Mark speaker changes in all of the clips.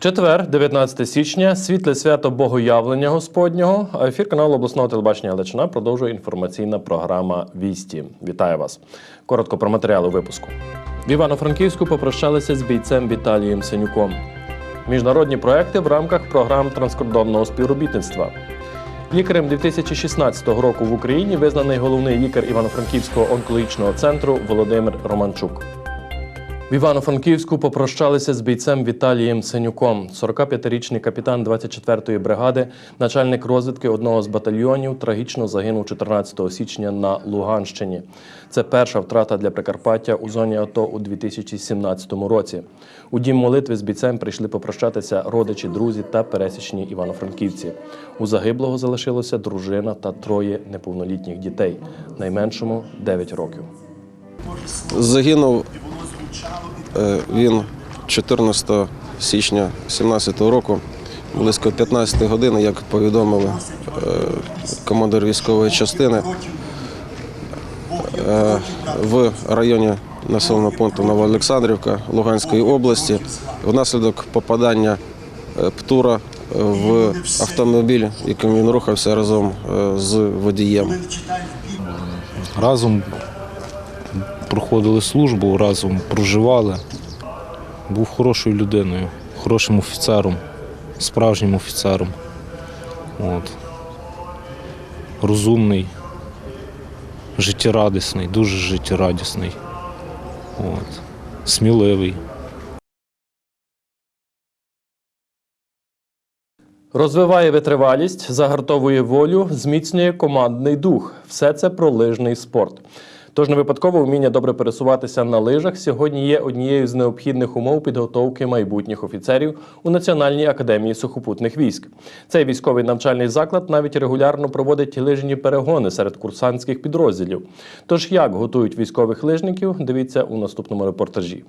Speaker 1: Четвер, 19 січня, світле свято Богоявлення Господнього. Ефір каналу обласного телебачення Галичина продовжує інформаційна програма Вісті. Вітаю вас. Коротко про матеріали випуску. В Івано-Франківську попрощалися з бійцем Віталієм Синюком. Міжнародні проекти в рамках програм транскордонного співробітництва. Лікарем 2016 року в Україні визнаний головний лікар Івано-Франківського онкологічного центру Володимир Романчук. В Івано-Франківську попрощалися з бійцем Віталієм Синюком. 45-річний капітан 24-ї бригади, начальник розвідки одного з батальйонів, трагічно загинув 14 січня на Луганщині. Це перша втрата для Прикарпаття у зоні АТО у 2017 році. У дім молитви з бійцем прийшли попрощатися родичі, друзі та пересічні івано-франківці. У загиблого залишилося дружина та троє неповнолітніх дітей, найменшому 9 років.
Speaker 2: Загинув він 14 січня 2017 року, близько 15 години, як повідомили е, командир військової частини е, в районі населеного пункту Новоолександрівка Луганської області внаслідок попадання е, птура в автомобіль, яким він рухався разом е, з водієм.
Speaker 3: разом проходили службу, разом проживали. Був хорошою людиною, хорошим офіцером, справжнім офіцером. От. Розумний, життєрадісний, дуже життєрадісний. От. Сміливий.
Speaker 1: Розвиває витривалість, загартовує волю, зміцнює командний дух. Все це про лижний спорт. Тож не випадково вміння добре пересуватися на лижах сьогодні є однією з необхідних умов підготовки майбутніх офіцерів у Національній академії сухопутних військ. Цей військовий навчальний заклад навіть регулярно проводить лижні перегони серед курсантських підрозділів. Тож як готують військових лижників, дивіться у наступному репортажі.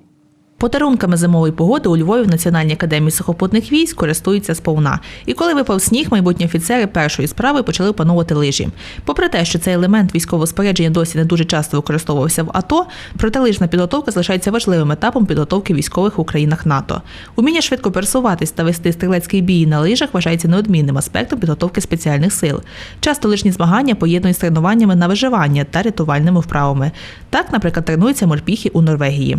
Speaker 4: Подарунками зимової погоди у Львові в Національній академії сухопутних військ користуються сповна. І коли випав сніг, майбутні офіцери першої справи почали опановувати лижі. Попри те, що цей елемент військового спорядження досі не дуже часто використовувався в АТО, проте лижна підготовка залишається важливим етапом підготовки військових в Українах НАТО. Уміння швидко пересуватись та вести стрілецький бій на лижах вважається неодмінним аспектом підготовки спеціальних сил. Часто лижні змагання поєднують з тренуваннями на виживання та рятувальними вправами. Так, наприклад, тренуються морпіхи у Норвегії.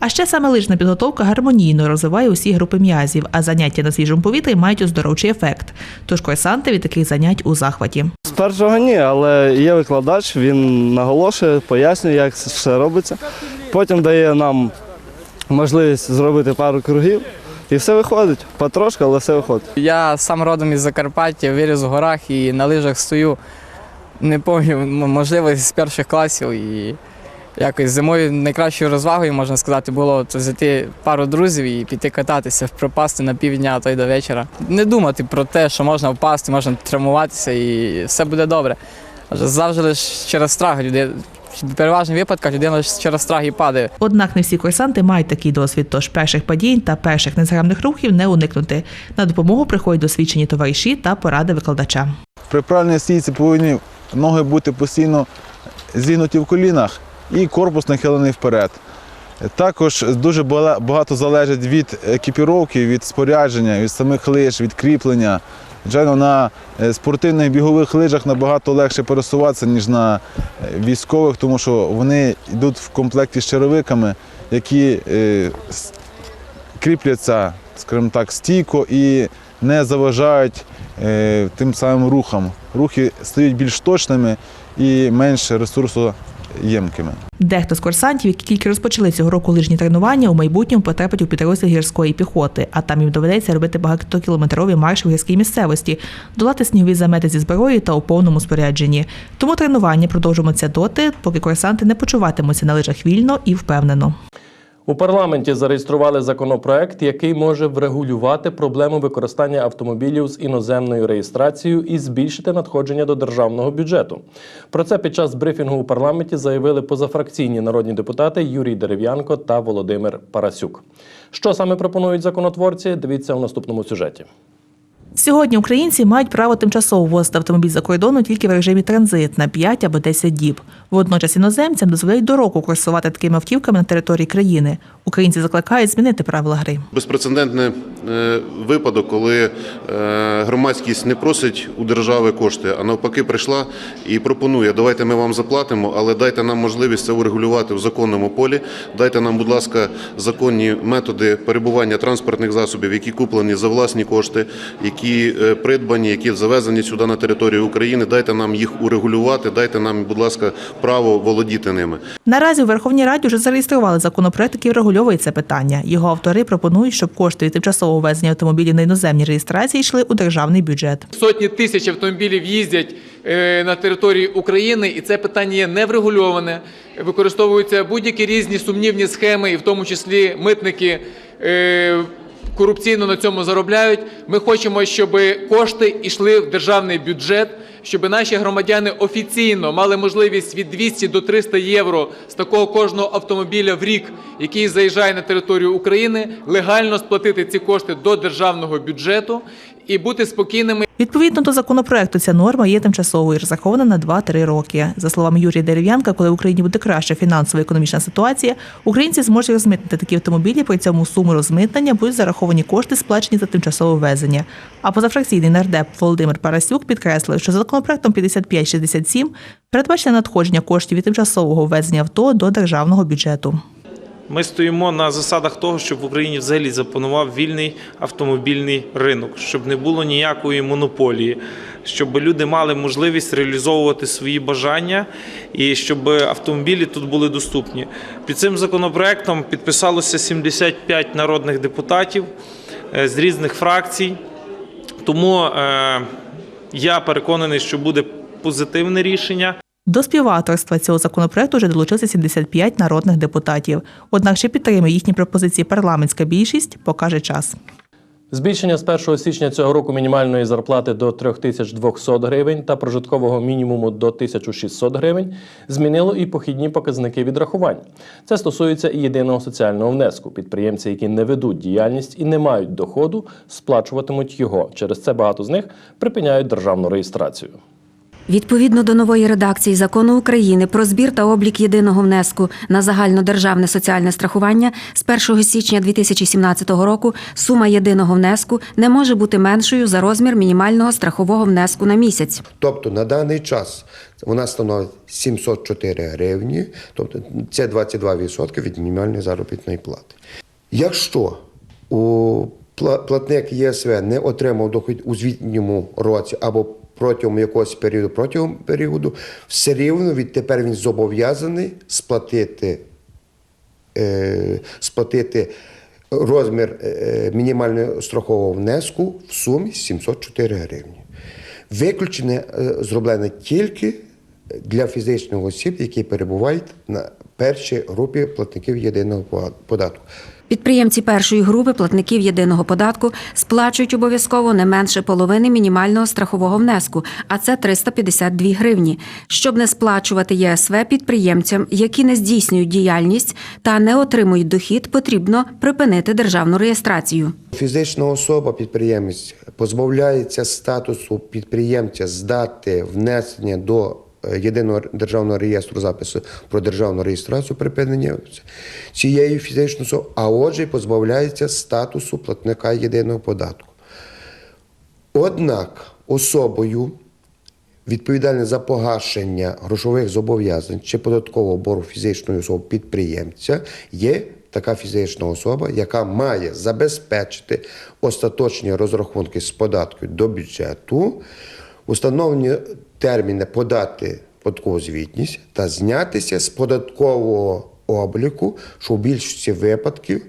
Speaker 4: А ще саме лижна підготовка гармонійно розвиває усі групи м'язів, а заняття на свіжому повітрі мають оздоровчий ефект. Тож курсанти від таких занять у захваті.
Speaker 5: З першого ні, але є викладач, він наголошує, пояснює, як це все робиться. Потім дає нам можливість зробити пару кругів, і все виходить. Потрошки, але все виходить.
Speaker 6: Я сам родом із Закарпаття, виріс у горах і на лижах стою. Не пам'ятаю, можливо, з перших класів. І якось зимою найкращою розвагою, можна сказати, було то взяти пару друзів і піти кататися, пропасти на півдня, а то й до вечора. Не думати про те, що можна впасти, можна травмуватися і все буде добре. Адже завжди лише через страх людей. В переважних випадках людина лише через страх і падає.
Speaker 4: Однак не всі курсанти мають такий досвід, тож перших падінь та перших незграбних рухів не уникнути. На допомогу приходять досвідчені товариші та поради викладача.
Speaker 7: При правильній стійці повинні ноги бути постійно зігнуті в колінах і корпус нахилений вперед. Також дуже багато залежить від екіпіровки, від спорядження, від самих лиж, від кріплення. Звичайно, на е, спортивних бігових лижах набагато легше пересуватися, ніж на е, військових, тому що вони йдуть в комплекті з черевиками, які е, кріпляться, скажімо так, стійко і не заважають тим самим рухам. Рухи стають більш точними і менш ресурсоємкими.
Speaker 4: Дехто з курсантів, які тільки розпочали цього року лижні тренування, у майбутньому потрапить у підрозділ гірської піхоти, а там їм доведеться робити багатокілометрові марші в гірській місцевості, долати снігові замети зі зброєю та у повному спорядженні. Тому тренування продовжуватимуться доти, поки курсанти не почуватимуться на лижах вільно і впевнено.
Speaker 1: У парламенті зареєстрували законопроект, який може врегулювати проблему використання автомобілів з іноземною реєстрацією і збільшити надходження до державного бюджету. Про це під час брифінгу у парламенті заявили позафракційні народні депутати Юрій Дерев'янко та Володимир Парасюк. Що саме пропонують законотворці? Дивіться у наступному сюжеті.
Speaker 4: Сьогодні українці мають право тимчасово ввозити автомобіль за кордону тільки в режимі транзит на 5 або 10 діб. Водночас іноземцям дозволяють до року курсувати такими автівками на території країни. Українці закликають змінити правила гри.
Speaker 8: Безпрецедентне е, випадок, коли е, громадськість не просить у держави кошти, а навпаки прийшла і пропонує, давайте ми вам заплатимо, але дайте нам можливість це урегулювати в законному полі. Дайте нам, будь ласка, законні методи перебування транспортних засобів, які куплені за власні кошти, які е, придбані, які завезені сюди на територію України. Дайте нам їх урегулювати, дайте нам, будь ласка, право володіти ними.
Speaker 4: Наразі у Верховній Раді вже зареєстрували законопроект, який врегульовує це питання. Його автори пропонують, щоб кошти від тимчасового ввезення автомобілів на іноземні реєстрації йшли у державний бюджет.
Speaker 9: Сотні тисяч автомобілів їздять е, на території України, і це питання є неврегульоване. Використовуються будь-які різні сумнівні схеми, і в тому числі митники е, корупційно на цьому заробляють. Ми хочемо, щоб кошти йшли в державний бюджет, щоб наші громадяни офіційно мали можливість від 200 до 300 євро з такого кожного автомобіля в рік, який заїжджає на територію України, легально сплатити ці кошти до державного бюджету і бути спокійними.
Speaker 4: Відповідно до законопроекту, ця норма є тимчасовою розрахована на 2-3 роки. За словами Юрія Дерев'янка, коли в Україні буде краща фінансова економічна ситуація, українці зможуть розмитнити такі автомобілі, при цьому суму розмитнення будуть зараховані кошти, сплачені за тимчасове ввезення. А позафракційний нардеп Володимир Парасюк підкреслив, що законопроектом 5567 передбачено надходження коштів від тимчасового ввезення авто до державного бюджету.
Speaker 10: Ми стоїмо на засадах того, щоб в Україні взагалі запанував вільний автомобільний ринок, щоб не було ніякої монополії, щоб люди мали можливість реалізовувати свої бажання і щоб автомобілі тут були доступні. Під цим законопроектом підписалося 75 народних депутатів е, з різних фракцій. Тому е, я переконаний, що буде позитивне рішення.
Speaker 4: До співавторства цього законопроекту вже долучилися 75 народних депутатів. Однак чи підтримує їхні пропозиції парламентська більшість, покаже час.
Speaker 1: Збільшення з 1 січня цього року мінімальної зарплати до 3200 гривень та прожиткового мінімуму до 1600 гривень змінило і похідні показники відрахувань. Це стосується і єдиного соціального внеску. Підприємці, які не ведуть діяльність і не мають доходу, сплачуватимуть його. Через це багато з них припиняють державну реєстрацію.
Speaker 11: Відповідно до нової редакції закону України про збір та облік єдиного внеску на загальнодержавне соціальне страхування з 1 січня 2017 року сума єдиного внеску не може бути меншою за розмір мінімального страхового внеску на місяць.
Speaker 12: Тобто на даний час вона становить 704 гривні, тобто це 22% від мінімальної заробітної плати. Якщо у пла- платник ЄСВ не отримав дохід у звітньому році або протягом якогось періоду, протягом періоду, все рівно відтепер він зобов'язаний сплатити, е, сплатити розмір е, мінімального страхового внеску в сумі 704 гривні. Виключення е, зроблене тільки для фізичних осіб, які перебувають на першій групі платників єдиного податку.
Speaker 11: Підприємці першої групи платників єдиного податку сплачують обов'язково не менше половини мінімального страхового внеску, а це 352 гривні. Щоб не сплачувати ЄСВ підприємцям, які не здійснюють діяльність та не отримують дохід, потрібно припинити державну реєстрацію.
Speaker 12: Фізична особа, підприємець, позбавляється статусу підприємця здати внесення до єдиного державного реєстру запису про державну реєстрацію припинення цієї фізичної особи, а отже, позбавляється статусу платника єдиного податку. Однак особою, відповідальною за погашення грошових зобов'язань чи податкового боргу фізичної особи підприємця, є така фізична особа, яка має забезпечити остаточні розрахунки з податків до бюджету, установлені терміни подати податкову звітність та знятися з податкового обліку, що в більшості випадків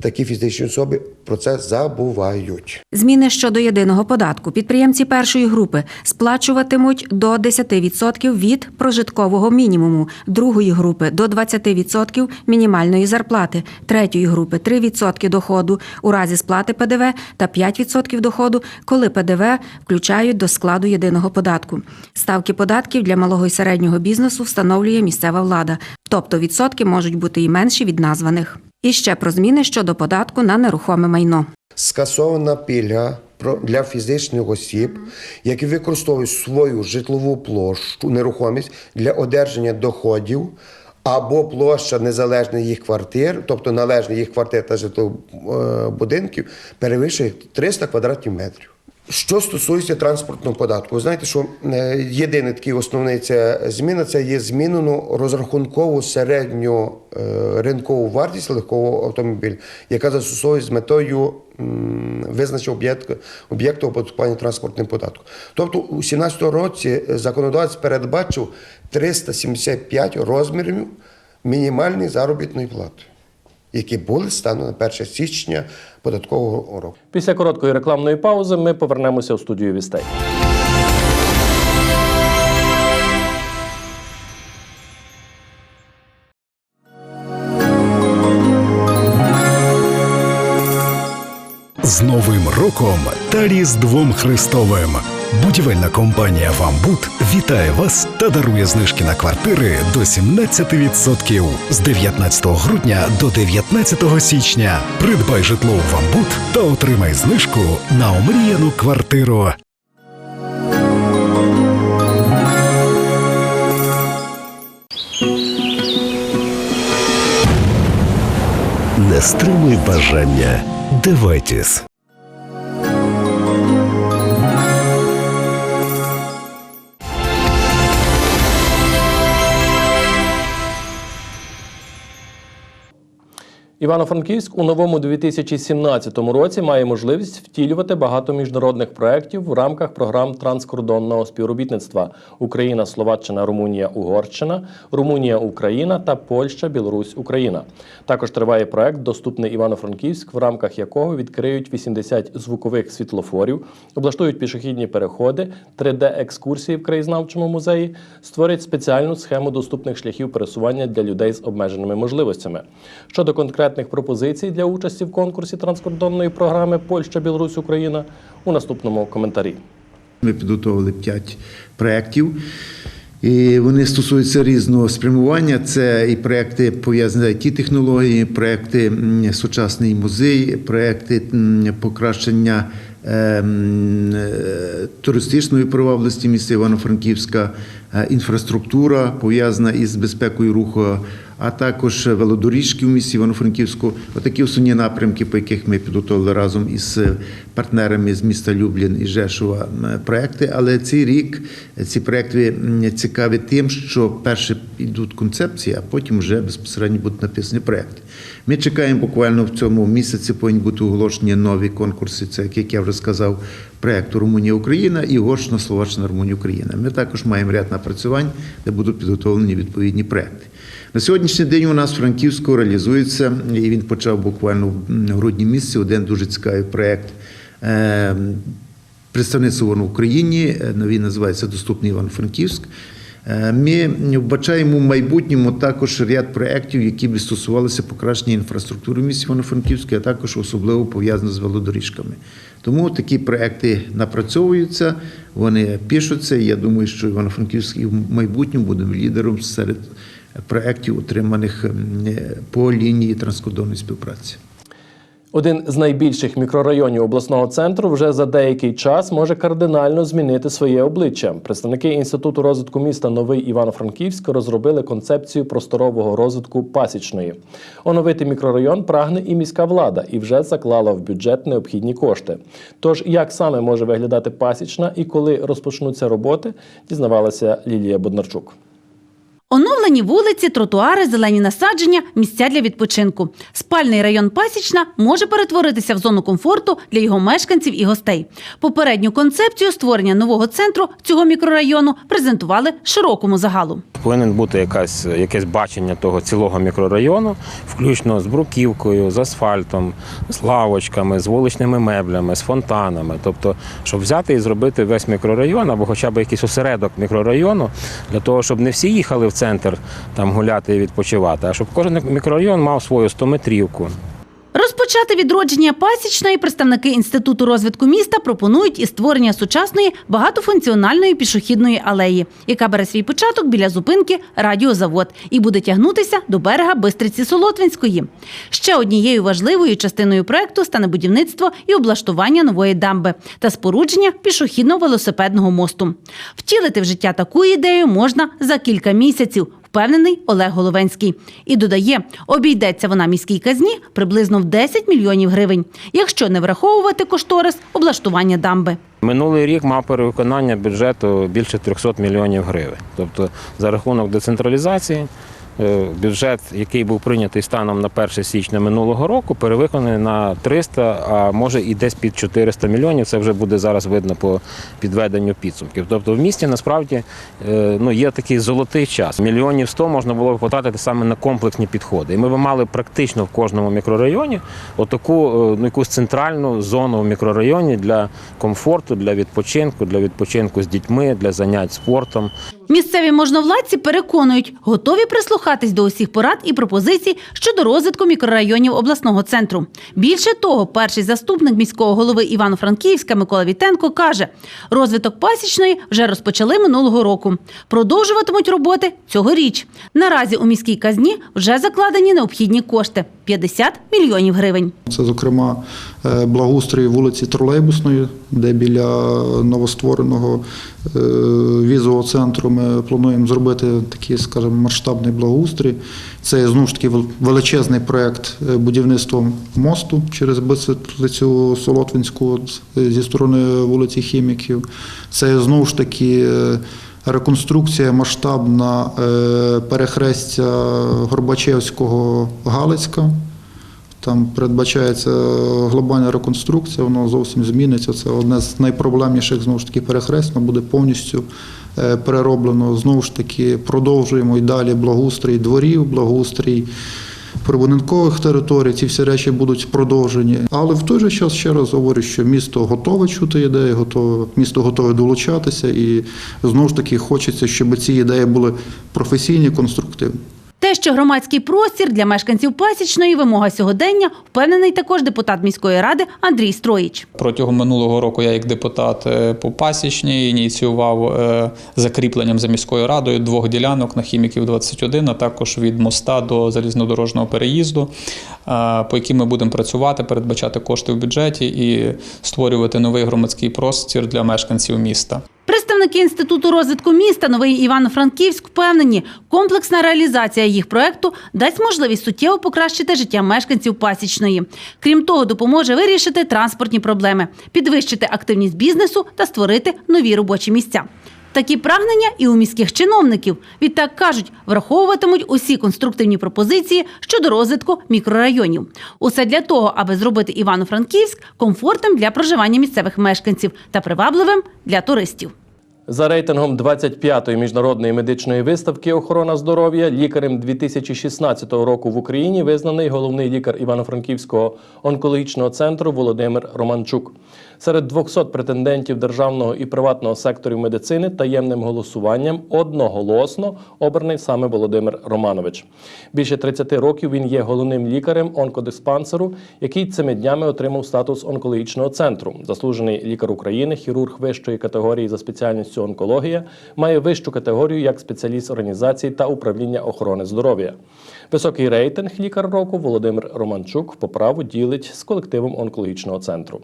Speaker 12: такі фізичні особи про це забувають.
Speaker 11: Зміни щодо єдиного податку. Підприємці першої групи сплачуватимуть до 10% від прожиткового мінімуму, другої групи до 20% мінімальної зарплати, третьої групи 3% доходу у разі сплати ПДВ та 5% доходу, коли ПДВ включають до складу єдиного податку. Ставки податків для малого і середнього бізнесу встановлює місцева влада, тобто відсотки можуть бути і менші від названих. І ще про зміни щодо податку на нерухоме майно.
Speaker 12: Скасована пільга для фізичних осіб, які використовують свою житлову площу, нерухомість для одержання доходів або площа незалежних їх квартир, тобто належних їх квартир та житлових будинків, перевищує 300 квадратних метрів. Що стосується транспортного податку, ви знаєте, що е, єдиний такий основний це зміна це є змінено розрахункову середню е, ринкову вартість легкового автомобіля, яка застосовується з метою визначення об'єкту об'єкту оподаткування транспортним податком. Тобто у 2017 році законодавець передбачив 375 розмірів мінімальної заробітної плати, які були станом на 1 січня податкового року.
Speaker 1: Після короткої рекламної паузи ми повернемося у студію вістей.
Speaker 13: З Новим роком та Різдвом Христовим. Будівельна компанія Вамбут вітає вас та дарує знижки на квартири до 17% з 19 грудня до 19 січня. Придбай житло у Вамбут та отримай знижку на омріяну квартиру. Не стримуй бажання. Девайтіс.
Speaker 1: Івано-Франківськ у новому 2017 році має можливість втілювати багато міжнародних проєктів в рамках програм транскордонного співробітництва Україна, Словаччина, Румунія, Угорщина, Румунія, Україна та Польща, Білорусь, Україна. Також триває проект Доступний Івано-Франківськ, в рамках якого відкриють 80 звукових світлофорів, облаштують пішохідні переходи, 3D-екскурсії в краєзнавчому музеї, створять спеціальну схему доступних шляхів пересування для людей з обмеженими можливостями. Щодо конкретних пропозицій для участі в конкурсі транскордонної програми Польща, Білорусь, Україна у наступному коментарі.
Speaker 14: Ми підготовили 5 проєктів. І вони стосуються різного спрямування. Це і проекти пов'язані з it технології, проекти сучасний музей, проекти покращення ем, е, туристичної привабливості міста Івано-Франківська, е, інфраструктура пов'язана із безпекою руху, а також велодоріжки в місті Івано-Франківську. Отакі основні напрямки, по яких ми підготовили разом із партнерами з міста Люблін і Жешова проекти. Але цей рік ці проекти цікаві тим, що перше йдуть концепції, а потім вже безпосередньо будуть написані проекти. Ми чекаємо буквально в цьому місяці повинні бути оголошені нові конкурси. Це як я вже сказав, проекту Румунія Україна і Угорщина, Словаччина, Румунія Україна. Ми також маємо ряд напрацювань, де будуть підготовлені відповідні проекти. На сьогоднішній день у нас в Франківську реалізується, і він почав буквально в грудні місяці один дуже цікавий проект. е, Представництво в Україні, е, він називається Доступний Івано-Франківськ. Е, Ми вбачаємо в майбутньому також ряд проєктів, які б стосувалися покращення інфраструктури в місті Івано-Франківську, а також особливо пов'язано з велодоріжками. Тому такі проекти напрацьовуються, вони пишуться. і Я думаю, що Івано-Франківськ і в майбутньому буде лідером серед проєктів, отриманих м, по лінії транскордонної співпраці.
Speaker 1: Один з найбільших мікрорайонів обласного центру вже за деякий час може кардинально змінити своє обличчя. Представники інституту розвитку міста Новий Івано-Франківськ розробили концепцію просторового розвитку пасічної. Оновити мікрорайон прагне і міська влада, і вже заклала в бюджет необхідні кошти. Тож, як саме може виглядати пасічна і коли розпочнуться роботи, дізнавалася Лілія Боднарчук.
Speaker 15: Оновлені вулиці, тротуари, зелені насадження, місця для відпочинку. Спальний район Пасічна може перетворитися в зону комфорту для його мешканців і гостей. Попередню концепцію створення нового центру цього мікрорайону презентували широкому загалу.
Speaker 16: Повинен бути якась, якесь бачення того цілого мікрорайону, включно з бруківкою, з асфальтом, з лавочками, з вуличними меблями, з фонтанами. Тобто, щоб взяти і зробити весь мікрорайон або хоча б якийсь осередок мікрорайону, для того, щоб не всі їхали в центр там гуляти і відпочивати, а щоб кожен мікрорайон мав свою 100-метрівку.
Speaker 15: Розпочати відродження пасічної представники інституту розвитку міста пропонують і створення сучасної багатофункціональної пішохідної алеї, яка бере свій початок біля зупинки Радіозавод і буде тягнутися до берега Бистриці Солотвинської. Ще однією важливою частиною проекту стане будівництво і облаштування нової дамби та спорудження пішохідно-велосипедного мосту. Втілити в життя таку ідею можна за кілька місяців. Впевнений Олег Головенський. І додає, обійдеться вона міській казні приблизно в 10 мільйонів гривень, якщо не враховувати кошторис облаштування дамби.
Speaker 16: Минулий рік мав перевиконання бюджету більше 300 мільйонів гривень. Тобто за рахунок децентралізації бюджет, який був прийнятий станом на 1 січня минулого року, перевиконаний на 300, а може і десь під 400 мільйонів. Це вже буде зараз видно по підведенню підсумків. Тобто в місті насправді е, ну, є такий золотий час. Мільйонів 100 можна було б потратити саме на комплексні підходи. І ми б мали практично в кожному мікрорайоні отаку е, ну, якусь центральну зону в мікрорайоні для комфорту, для відпочинку, для відпочинку з дітьми, для занять спортом.
Speaker 15: Місцеві можновладці переконують, готові прислухатись до усіх порад і пропозицій щодо розвитку мікрорайонів обласного центру. Більше того, перший заступник міського голови Івано-Франківська Микола Вітенко каже, розвиток пасічної вже розпочали минулого року. Продовжуватимуть роботи цьогоріч. Наразі у міській казні вже закладені необхідні кошти 50 мільйонів гривень.
Speaker 17: Це, зокрема, е, благоустрій вулиці Тролейбусної, де біля новоствореного е, візового центру ми плануємо зробити такий, скажімо, масштабний благоустрій. Це знову ж таки величезний проєкт е, будівництва мосту через Бицеплицю Солотвинську зі сторони вулиці Хіміків. Це знову ж таки. Реконструкція масштабна е, перехрестя Горбачевського Галицька. Там передбачається глобальна реконструкція, воно зовсім зміниться. Це одне з найпроблемніших знову ж таки перехрест, воно буде повністю е, перероблено. Знову ж таки, продовжуємо і далі благоустрій дворів, благоустрій прибудинкових територій. Ці всі речі будуть продовжені. Але в той же час ще раз говорю, що місто готове чути ідеї, готове, місто готове долучатися, і знову ж таки хочеться, щоб ці ідеї були професійні, конструктивні.
Speaker 15: Те, що громадський простір для мешканців пасічної вимога сьогодення, впевнений також депутат міської ради Андрій Строїч.
Speaker 18: Протягом минулого року я, як депутат е, по пасічній, ініціював е, закріпленням за міською радою двох ділянок на хіміків 21, а також від моста до залізнодорожнього переїзду, е, по яким ми будемо працювати, передбачати кошти в бюджеті і створювати новий громадський простір для мешканців міста.
Speaker 15: Представники інституту розвитку міста Новий Івано-Франківськ впевнені, комплексна реалізація їх проекту дасть можливість суттєво покращити життя мешканців пасічної. Крім того, допоможе вирішити транспортні проблеми, підвищити активність бізнесу та створити нові робочі місця. Такі прагнення і у міських чиновників. Відтак кажуть, враховуватимуть усі конструктивні пропозиції щодо розвитку мікрорайонів. Усе для того, аби зробити Івано-Франківськ комфортним для проживання місцевих мешканців та привабливим для туристів.
Speaker 1: За рейтингом 25-ї міжнародної медичної виставки Охорона здоров'я лікарем 2016 року в Україні визнаний головний лікар Івано-Франківського онкологічного центру Володимир Романчук. Серед 200 претендентів державного і приватного секторів медицини таємним голосуванням одноголосно обраний саме Володимир Романович. Більше 30 років він є головним лікарем онкодиспансеру, який цими днями отримав статус онкологічного центру. Заслужений лікар України, хірург вищої категорії за спеціальністю онкологія, має вищу категорію як спеціаліст організації та управління охорони здоров'я. Високий рейтинг лікар року Володимир Романчук по праву ділить з колективом онкологічного центру.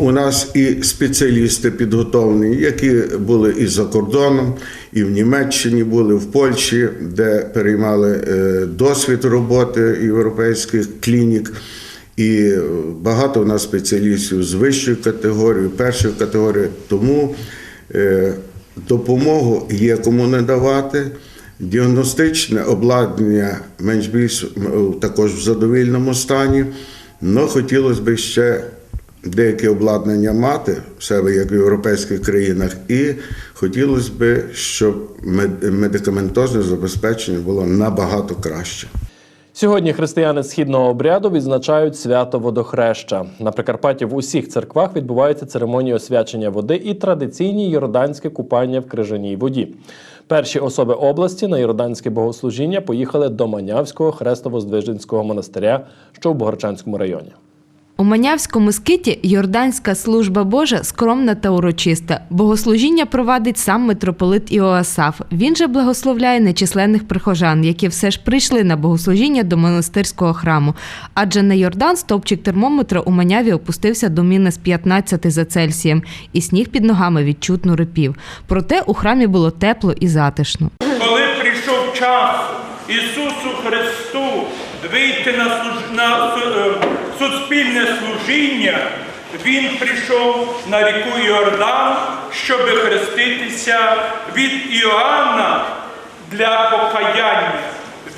Speaker 19: У нас і спеціалісти підготовлені, які були і за кордоном, і в Німеччині були, в Польщі, де переймали е, досвід роботи європейських клінік. І багато у нас спеціалістів з вищою категорією, першою категорією. Тому е, допомогу є кому не давати. Діагностичне обладнання менш більш також в задовільному стані. але хотілося б ще деяке обладнання мати в себе, як в європейських країнах, і хотілося б, щоб мед- медикаментозне забезпечення було набагато краще.
Speaker 1: Сьогодні християни східного обряду відзначають свято водохреща. На Прикарпатті в усіх церквах відбуваються церемонії освячення води і традиційні йорданське купання в крижаній воді. Перші особи області на йорданське богослужіння поїхали до Манявського хрестово-здвиженського монастиря, що в Богорчанському районі.
Speaker 20: У Манявському скиті Йорданська служба Божа скромна та урочиста. Богослужіння провадить сам митрополит Іоасаф. Він же благословляє нечисленних прихожан, які все ж прийшли на богослужіння до монастирського храму. Адже на Йордан стовпчик термометра у Маняві опустився до мінус 15 за Цельсієм, і сніг під ногами відчутно рипів. Проте у храмі було тепло і затишно.
Speaker 21: Коли прийшов часу Ісусу Христу вийти на, служ- на е, суспільне служіння, Він прийшов на ріку Йордан, щоб хреститися від Іоанна для покаяння.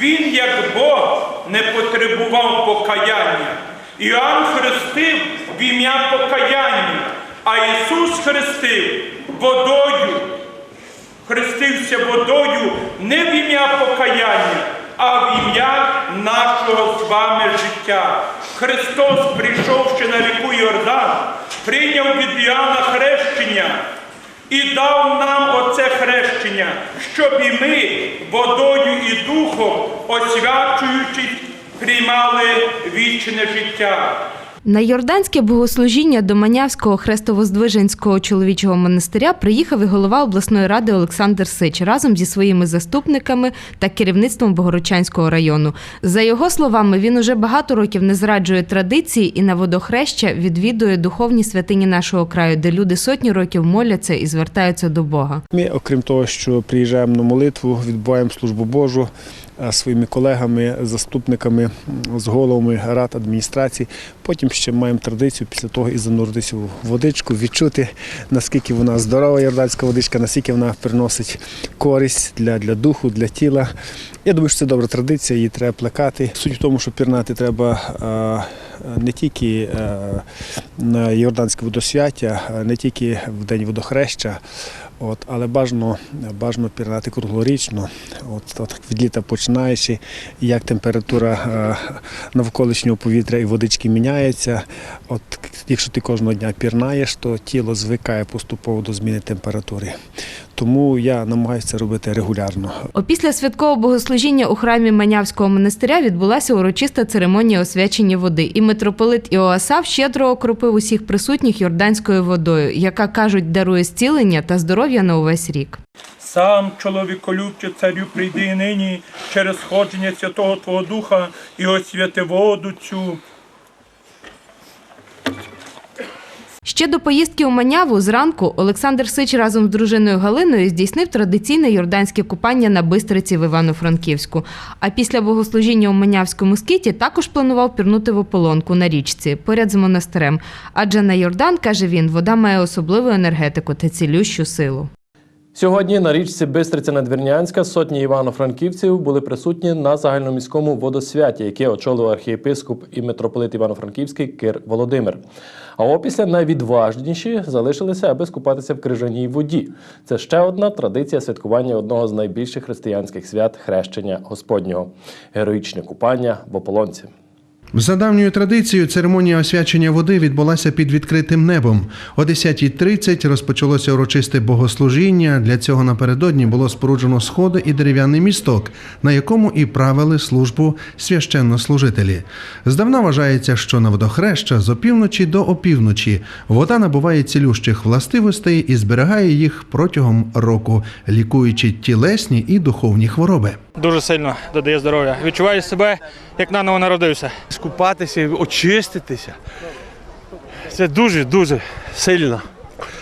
Speaker 21: Він, як Бог, не потребував покаяння. Іоанн хрестив в ім'я покаяння, а Ісус хрестив водою хрестився водою не в ім'я покаяння, а в ім'я нашого з вами життя. Христос, прийшовши на ріку Йордан, прийняв від Іоанна хрещення і дав нам оце хрещення, щоб і ми водою і духом, освячуючись, приймали вічне життя.
Speaker 20: На Йорданське богослужіння до Манявського хрестовоздвиженського чоловічого монастиря приїхав і голова обласної ради Олександр Сич разом зі своїми заступниками та керівництвом Богородчанського району. За його словами, він уже багато років не зраджує традиції і на водохреща відвідує духовні святині нашого краю, де люди сотні років моляться і звертаються до Бога.
Speaker 22: Ми, окрім того, що приїжджаємо на молитву, відбуваємо службу Божу своїми колегами, заступниками, з головами рад адміністрації. Потім ще маємо традицію після того і зануритися в водичку, відчути, наскільки вона здорова, йорданська водичка, наскільки вона приносить користь для, для духу, для тіла. Я думаю, що це добра традиція, її треба плекати. Суть в тому, що пірнати треба е, не тільки е, на Йорданське водосвяття, е, не тільки в день водохреща, От, але бажано, бажано пірнати круглорічно. От, от від літа починаючи, як температура е, навколишнього повітря і водички міняється. От, якщо ти кожного дня пірнаєш, то тіло звикає поступово до зміни температури. Тому я намагаюся це робити регулярно.
Speaker 20: Опісля святкового богослужіння у храмі Манявського монастиря відбулася урочиста церемонія освячення води, і митрополит Іоасав щедро окропив усіх присутніх йорданською водою, яка кажуть дарує зцілення та здоров'я на увесь рік.
Speaker 21: Сам чоловіколюбче царю прийди нині через сходження Святого Твого Духа і освяти воду цю.
Speaker 20: Ще до поїздки у Маняву зранку Олександр Сич разом з дружиною Галиною здійснив традиційне йорданське купання на Бистриці в Івано-Франківську. А після богослужіння у Манявському скіті також планував пірнути в ополонку на річці поряд з монастирем. Адже на Йордан, каже він, вода має особливу енергетику та цілющу силу.
Speaker 1: Сьогодні на річці Бистриця Надвірнянська сотні івано-франківців були присутні на загальноміському водосвяті, яке очолив архієпископ і митрополит Івано-Франківський Кир Володимир. А опісля найвідважніші залишилися, аби скупатися в крижаній воді. Це ще одна традиція святкування одного з найбільших християнських свят хрещення Господнього героїчне купання в ополонці.
Speaker 23: За давньою традицією церемонія освячення води відбулася під відкритим небом. О 10.30 розпочалося урочисте богослужіння. Для цього напередодні було споруджено сходи і дерев'яний місток, на якому і правили службу священнослужителі. Здавна вважається, що на водохреща з опівночі до опівночі вода набуває цілющих властивостей і зберігає їх протягом року, лікуючи тілесні і духовні хвороби.
Speaker 24: Дуже сильно додає здоров'я. Відчуваю себе, як наново народився. Скупатися, очиститися. Це дуже-дуже сильно.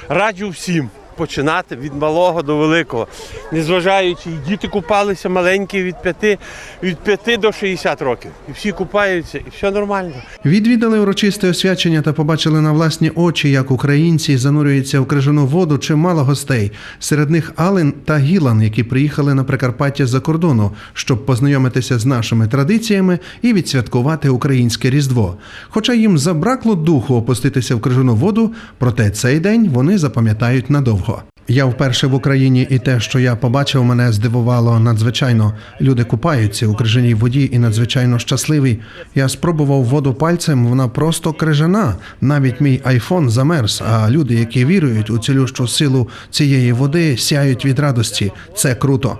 Speaker 24: Раджу всім починати від малого до великого. Незважаючи, і діти купалися маленькі від 5, від 5 до 60 років. І всі купаються, і все нормально.
Speaker 23: Відвідали урочисте освячення та побачили на власні очі, як українці занурюються в крижану воду чимало гостей. Серед них Ален та Гілан, які приїхали на Прикарпаття з-за кордону, щоб познайомитися з нашими традиціями і відсвяткувати українське різдво. Хоча їм забракло духу опуститися в крижану воду, проте цей день вони запам'ятають надовго. Я вперше в Україні, і те, що я побачив, мене здивувало надзвичайно. Люди купаються у крижаній воді і надзвичайно щасливі. Я спробував воду пальцем, вона просто крижана. Навіть мій айфон замерз. А люди, які вірують у цілющу силу цієї води, сяють від радості. Це круто.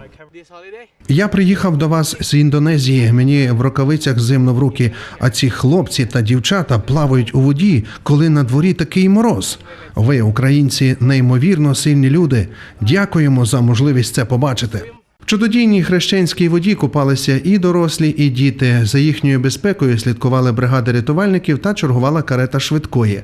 Speaker 23: Я приїхав до вас з Індонезії. Мені в рукавицях зимно в руки. А ці хлопці та дівчата плавають у воді, коли на дворі такий мороз. Ви, українці, неймовірно сильні люди. Дякуємо за можливість це побачити. Чудодійній хрещенській воді купалися і дорослі, і діти. За їхньою безпекою слідкували бригади рятувальників та чергувала карета швидкої.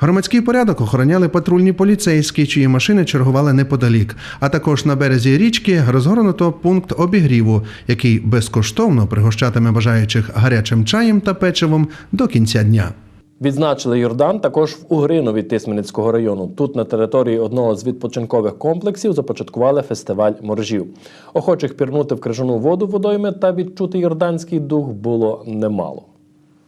Speaker 23: Громадський порядок охороняли патрульні поліцейські, чиї машини чергували неподалік. А також на березі річки розгорнуто пункт обігріву, який безкоштовно пригощатиме бажаючих гарячим чаєм та печивом до кінця дня.
Speaker 1: Відзначили Йордан також в Угринові Тисменницького району. Тут на території одного з відпочинкових комплексів започаткували фестиваль моржів. Охочих пірнути в крижану воду водойми та відчути йорданський дух було немало.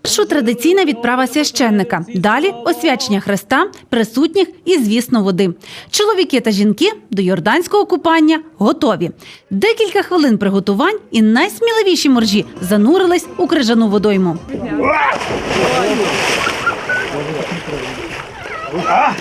Speaker 15: Що традиційна відправа священника. Далі освячення хреста, присутніх і, звісно, води. Чоловіки та жінки до йорданського купання готові. Декілька хвилин приготувань і найсміливіші моржі занурились у крижану водойму. 아!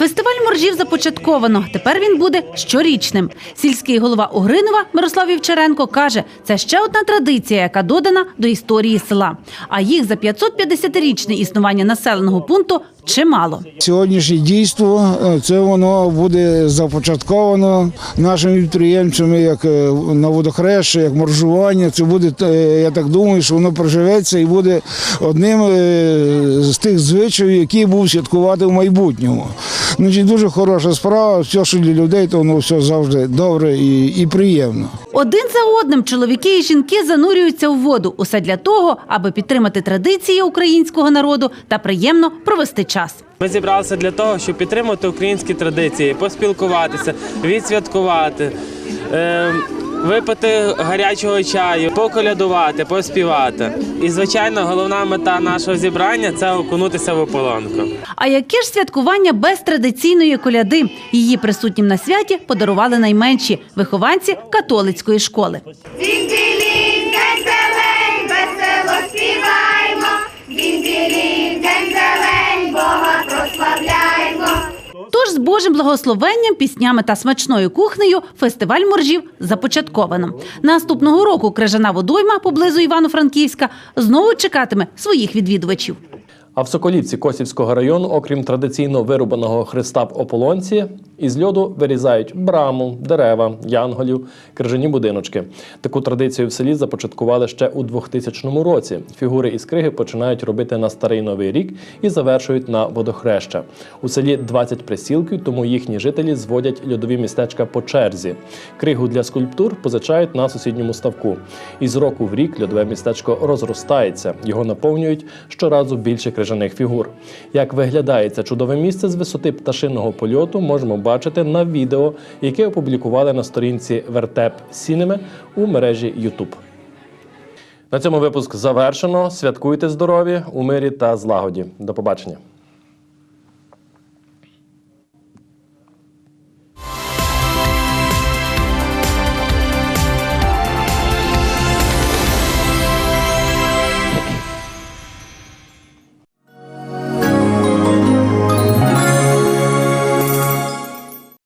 Speaker 15: Фестиваль моржів започатковано. Тепер він буде щорічним. Сільський голова Угринова Мирослав Вівчаренко каже, це ще одна традиція, яка додана до історії села. А їх за 550-річне існування населеного пункту чимало.
Speaker 25: Сьогоднішнє дійство е, це воно буде започатковано нашими підприємцями, як е, на водохреща, як моржування. Це буде, е, я так думаю, що воно проживеться і буде одним з тих звичаїв, які будуть святкувати в майбутньому. Значить, дуже хороша справа. Все, що для людей, то воно все завжди добре і, і приємно.
Speaker 15: Один за одним чоловіки і жінки занурюються у воду. Усе для того, аби підтримати традиції українського народу та приємно провести час.
Speaker 26: Ми зібралися для того, щоб підтримати українські традиції, поспілкуватися, відсвяткувати, е, випити гарячого чаю, поколядувати, поспівати. І, звичайно, головна мета нашого зібрання це окунутися в ополонку.
Speaker 15: А яке ж святкування без традиційної коляди? Її присутнім на святі подарували найменші вихованці католицької школи.
Speaker 27: Весело співаймо, зелень, Бога прославляймо.
Speaker 15: Тож з Божим благословенням, піснями та смачною кухнею фестиваль моржів започатковано. Наступного року крижана водойма поблизу Івано-Франківська знову чекатиме своїх відвідувачів.
Speaker 1: А в Соколівці Косівського району, окрім традиційно вирубаного хреста в ополонці, із льоду вирізають браму, дерева, янголів, крижані будиночки. Таку традицію в селі започаткували ще у 2000 році. Фігури із криги починають робити на старий новий рік і завершують на водохреща. У селі 20 присілків, тому їхні жителі зводять льодові містечка по черзі. Кригу для скульптур позичають на сусідньому ставку. Із року в рік льодове містечко розростається. Його наповнюють щоразу більше крижаних фігур. Як виглядає це чудове місце з висоти пташиного польоту, можемо бачити на відео, яке опублікували на сторінці Вертеп Сінеме у мережі YouTube. На цьому випуск завершено. Святкуйте здорові у мирі та злагоді. До побачення.